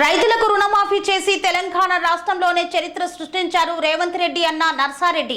రైతులకు రుణమాఫీ చేసి తెలంగాణ రాష్ట్రంలోనే చరిత్ర సృష్టించారు రేవంత్ రెడ్డి అన్న నర్సారెడ్డి.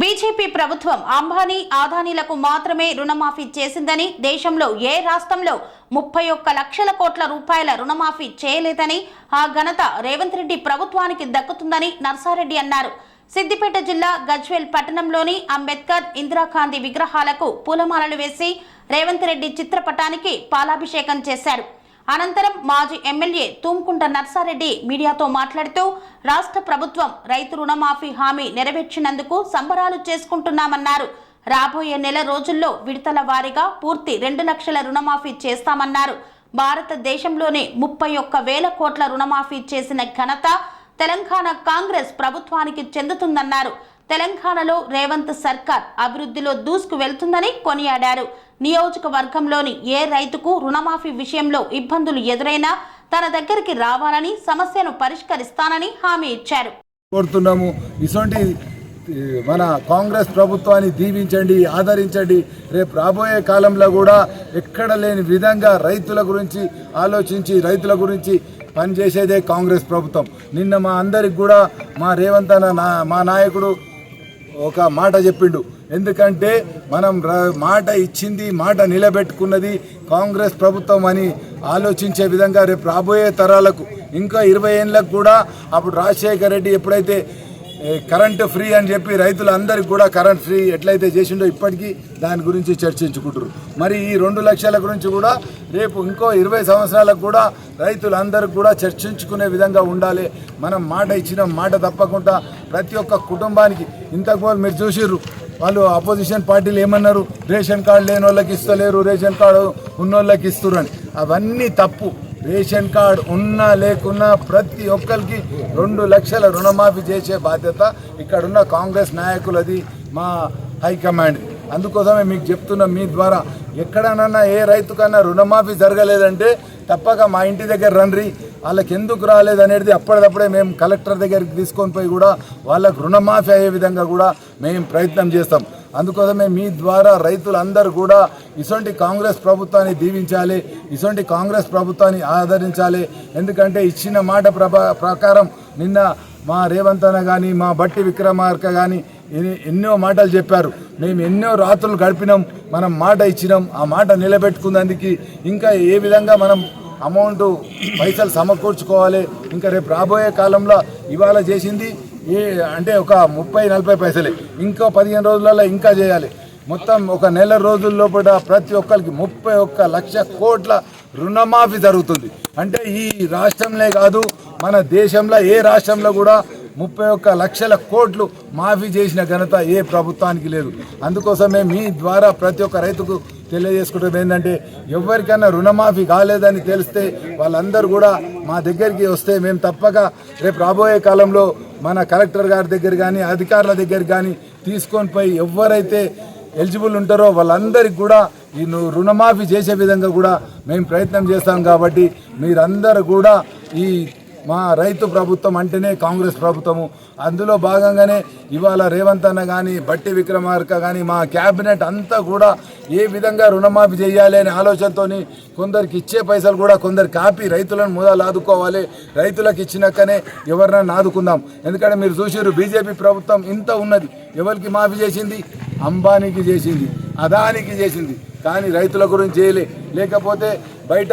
బీజేపీ ప్రభుత్వం అంబానీ ఆదానీలకు మాత్రమే రుణమాఫీ చేసిందని దేశంలో ఏ రాష్ట్రంలో ముప్పై ఒక్క లక్షల కోట్ల రూపాయల రుణమాఫీ చేయలేదని ఆ ఘనత రేవంత్ రెడ్డి ప్రభుత్వానికి దక్కుతుందని నర్సారెడ్డి అన్నారు. సిద్దిపేట జిల్లా గజ్వేల్ పట్టణంలోని అంబేద్కర్ ఇందిరాగాంధీ విగ్రహాలకు పూలమాలలు వేసి రేవంత్ రెడ్డి చిత్రపటానికి పాలాభిషేకం చేశారు. అనంతరం మాజీ ఎమ్మెల్యే తూమ్కుంట నర్సారెడ్డి మీడియాతో మాట్లాడుతూ రాష్ట్ర ప్రభుత్వం రైతు రుణమాఫీ హామీ నెరవేర్చినందుకు సంబరాలు చేసుకుంటున్నామన్నారు. రాబోయే నెల రోజుల్లో విడతల వారీగా పూర్తి రెండు లక్షల రుణమాఫీ చేస్తామన్నారు. భారతదేశంలోనే ముప్పై ఒక్క వేల కోట్ల రుణమాఫీ చేసిన ఘనత తెలంగాణ కాంగ్రెస్ ప్రభుత్వానికి చెందుతుందన్నారు. తెలంగాణలో రేవంత్ సర్కార్ అభివృద్ధిలో దూసుకు వెళ్తుందని కొనియాడారు. నియోజకవర్గంలోని ఏ రైతుకు రుణమాఫీ విషయంలో ఇబ్బందులు ఎదురైనా తన దగ్గరికి రావాలని సమస్యను పరిష్కరిస్తానని హామీ ఇచ్చారు. కోరుతున్నాము. ఇటువంటి మన కాంగ్రెస్ ప్రభుత్వాన్ని దీవించండి ఆదరించండి. రేపు రాబోయే కాలంలో కూడా ఎక్కడ లేని విధంగా రైతుల గురించి ఆలోచించి రైతుల గురించి పనిచేసేదే కాంగ్రెస్ ప్రభుత్వం. నిన్న మా అందరికి కూడా మా రేవంత్ అన్న నా మా నాయకుడు ఒక మాట చెప్పిండు. ఎందుకంటే మనం మాట ఇచ్చింది మాట నిలబెట్టుకున్నది కాంగ్రెస్ ప్రభుత్వం అని ఆలోచించే విధంగా రేపు రాబోయే తరాలకు ఇంకా ఇరవై ఏళ్ళకు కూడా అప్పుడు రాజశేఖర రెడ్డి ఎప్పుడైతే కరెంటు ఫ్రీ అని చెప్పి రైతులందరికీ కూడా కరెంట్ ఫ్రీ ఎట్లయితే చేసిండో ఇప్పటికీ దాని గురించి చర్చించుకుంటారు మరి ఈ రెండు లక్షల గురించి కూడా రేపు ఇంకో ఇరవై సంవత్సరాలకు కూడా రైతులందరూ కూడా చర్చించుకునే విధంగా ఉండాలి. మనం మాట ఇచ్చిన మాట తప్పకుండా ప్రతి ఒక్క కుటుంబానికి ఇంతకుముందు మీరు చూసిర్రు వాళ్ళు అపోజిషన్ పార్టీలు ఏమన్నారు? రేషన్ కార్డు లేని వాళ్ళకి ఇస్తలేరు రేషన్ కార్డు ఉన్నోళ్ళకి ఇస్తున్నారు అని. అవన్నీ తప్పు. రేషన్ కార్డు ఉన్నా లేకున్నా ప్రతి ఒక్కరికి రెండు లక్షల రుణమాఫీ చేసే బాధ్యత ఇక్కడున్న కాంగ్రెస్ నాయకులది మా హైకమాండ్. అందుకోసమే మీకు చెప్తున్నా మీ ద్వారా ఎక్కడనన్నా ఏ రైతుకన్నా రుణమాఫీ జరగలేదంటే తప్పక మా ఇంటి దగ్గర రండ్రి వాళ్ళకి ఎందుకు రాలేదు అనేది అప్పటిదప్పుడే మేము కలెక్టర్ దగ్గరికి తీసుకొని పోయి కూడా వాళ్ళకు రుణమాఫీ అయ్యే విధంగా కూడా మేము ప్రయత్నం చేస్తాం. అందుకోసమే మీ ద్వారా రైతులందరూ కూడా ఇటువంటి కాంగ్రెస్ ప్రభుత్వాన్ని దీవించాలి ఇటువంటి కాంగ్రెస్ ప్రభుత్వాన్ని ఆదరించాలి. ఎందుకంటే ఇచ్చిన మాట ప్రకారం నిన్న మా రేవంత్ అన్న కానీ మా బట్టి విక్రమార్క కానీ ఎన్నో మాటలు చెప్పారు. మేము ఎన్నో రాత్రులు గడిపినాం మనం మాట ఇచ్చినాం ఆ మాట నిలబెట్టుకున్నందుకు ఇంకా ఏ విధంగా మనం అమౌంట్ పైసలు సమకూర్చుకోవాలి ఇంకా రేపు రాబోయే కాలంలో ఇవాళ చేసింది ఏ అంటే ఒక ముప్పై నలభై పైసలే. ఇంకో పదిహేను రోజులలో ఇంకా చేయాలి. మొత్తం ఒక నెల రోజుల లోపల ప్రతి ఒక్కరికి ముప్పై ఒక్క లక్ష కోట్ల రుణమాఫీ జరుగుతుంది. అంటే ఈ రాష్ట్రంలో కాదు మన దేశంలో ఏ రాష్ట్రంలో కూడా ముప్పై ఒక్క లక్షల కోట్లు మాఫీ చేసిన ఘనత ఏ ప్రభుత్వానికి లేదు. అందుకోసమే మీ ద్వారా ప్రతి ఒక్క రైతుకు తెలియజేసుకుంటుంది ఏంటంటే ఎవరికైనా రుణమాఫీ కాలేదని తెలిస్తే వాళ్ళందరూ కూడా మా దగ్గరికి వస్తే మేము తప్పక రేపు రాబోయే కాలంలో మన కలెక్టర్ గారి దగ్గర కానీ అధికారుల దగ్గర కానీ తీసుకొని పోయి ఎవరైతే ఎలిజిబుల్ ఉంటారో వాళ్ళందరికీ కూడా ఈ రుణమాఫీ చేసే విధంగా కూడా మేము ప్రయత్నం చేస్తాం కాబట్టి మీరందరూ కూడా ఈ మా రైతు ప్రభుత్వం అంటేనే కాంగ్రెస్ ప్రభుత్వము. అందులో భాగంగానే ఇవాళ రేవంత్ అన్న కానీ బట్టి విక్రమార్క కానీ మా క్యాబినెట్ అంతా కూడా ఏ విధంగా రుణమాఫీ చేయాలి అనే ఆలోచనతోని కొందరికి ఇచ్చే పైసలు కూడా కొందరికి కాపీ రైతులను మూదాలు ఆదుకోవాలి. రైతులకు ఇచ్చినాకనే ఎవరినైనా ఆదుకుందాం. ఎందుకంటే మీరు చూసారు బీజేపీ ప్రభుత్వం ఇంత ఉన్నది. ఎవరికి మాఫీ చేసింది? అంబానీకి చేసింది. అదానికి చేసింది. కానీ రైతుల గురించి చేయలే. లేకపోతే బయట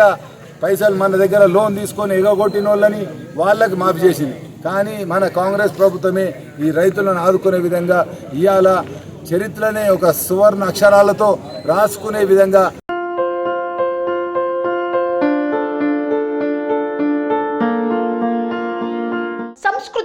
పైసలు మన దగ్గర లోన్ తీసుకొని ఎగగొట్టిన వాళ్ళని వాళ్ళకి మాఫ్ చేసింది. కానీ మన కాంగ్రెస్ ప్రభుత్వమే ఈ రైతులను ఆదుకునే విధంగా ఇవాళ చరిత్రనే ఒక సువర్ణ అక్షరాలతో రాసుకునే విధంగా